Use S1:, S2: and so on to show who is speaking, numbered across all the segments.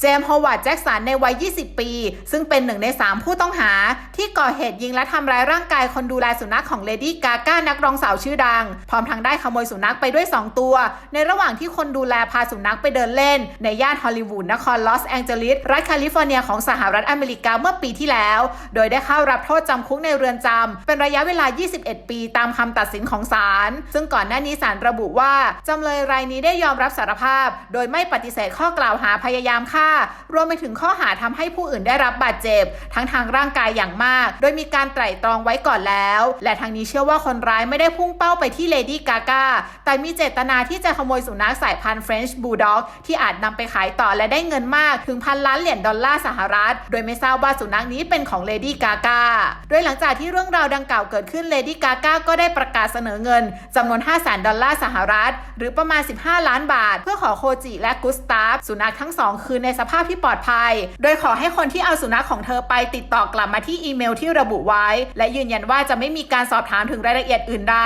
S1: เจมส์ฮาวาร์ดแจ็กสันในวัย 20 ปี ซึ่งเป็นหนึ่งใน 3 ผู้ต้องหา ที่ก่อเหตุยิงและทำร้ายร่างกายคนดูแลสุนัขของเลดี้กาก้านักร้องสาวชื่อดัง พร้อมทั้งได้ขโมยสุนัขไปด้วย 2 ตัว ในระหว่างที่คนดูแลพาสุนัขไปเดินเล่น ในย่านฮอลลีวูดนครลอสแองเจลิสรัฐแคลิฟอร์เนียของสหรัฐอเมริกาเมื่อปีที่แล้ว โดยได้เข้ารับโทษจำคุกในเรือนจำเป็นระยะเวลา 21 ปีตามคำตัดสินของศาลซึ่งก่อนหน้านี้ศาลระบุว่าจำเลยรายนี้ได้ยอมรับสารภาพ โดยไม่ปฏิเสธข้อกล่าวหาพยายามฆ่ารวมไปถึงข้อหาทำให้ผู้อื่นได้รับบาดเจ็บ ทั้งทางร่างกายอย่างมาก โดยมีการไตร่ตรองไว้ก่อนแล้ว และทางนี้เชื่อว่าคนร้ายไม่ได้พุ่งเป้าไปที่เลดี้กากาแต่มีเจตนาที่จะขโมยสุนัขสายพันธุ์ French Bulldog ที่อาจนำไปขายต่อและได้เงินมากถึงพันล้านเหรียญดอลลาร์สหรัฐ โดยไม่ทราบว่าสุนัขนี้เป็นของเลดี้กากาโดยหลังจากที่เรื่องราวดังกล่าวเกิดขึ้นเลดี้กากาก็ได้ประกาศเสนอเงินจำนวน5 0 0 0 0ดอลลาร์สหรัฐ หรือประมาณ 15 ล้านบาท เพื่อขอโคจิและกุสตาฟสุนัขทั้งสองคืนในสภาพที่ปลอดภัย โดยขอให้คนที่เอาสุนัขของเธอไปติดต่อกลับมาที่อีเมลที่ระบุไว้ และยืนยันว่าจะไม่มีการสอบถามถึงรายละเอียดอื่นใด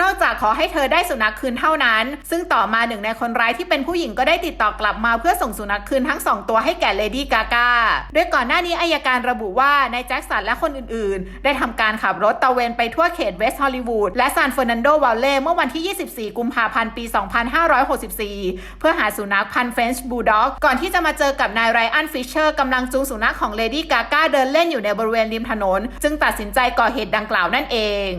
S1: นอกจากขอให้เธอได้สุนัขคืนเท่านั้น ซึ่งต่อมาหนึ่งในคนร้ายที่เป็นผู้หญิงก็ได้ติดต่อกลับมาเพื่อส่งสุนัขคืนทั้งสองตัวให้แก่เลดี้กากาโดยก่อนหน้านี้อายการระบุว่านายแจ็คสันและคนอื่นๆ ได้ทำการขับรถตะเวนไปทั่วเขตเวสต์ฮอลลีวูดและซานเฟอร์นันโดวัลเล่เมื่อวันที่ 24 กุมภาพันธ์ ปี 2564 เพื่อหาสุนัขพันธุ์เฟรนช์บูลด็อกก่อนที่จะมาเจอกับนายไรอันฟิชเชอร์กำลังจูงสุนัขของเลดี้กากาเดินเล่นอยู่ในบริเวณริมถนน จึงตัดสินใจก่อเหตุดังกล่าวนั่นเอง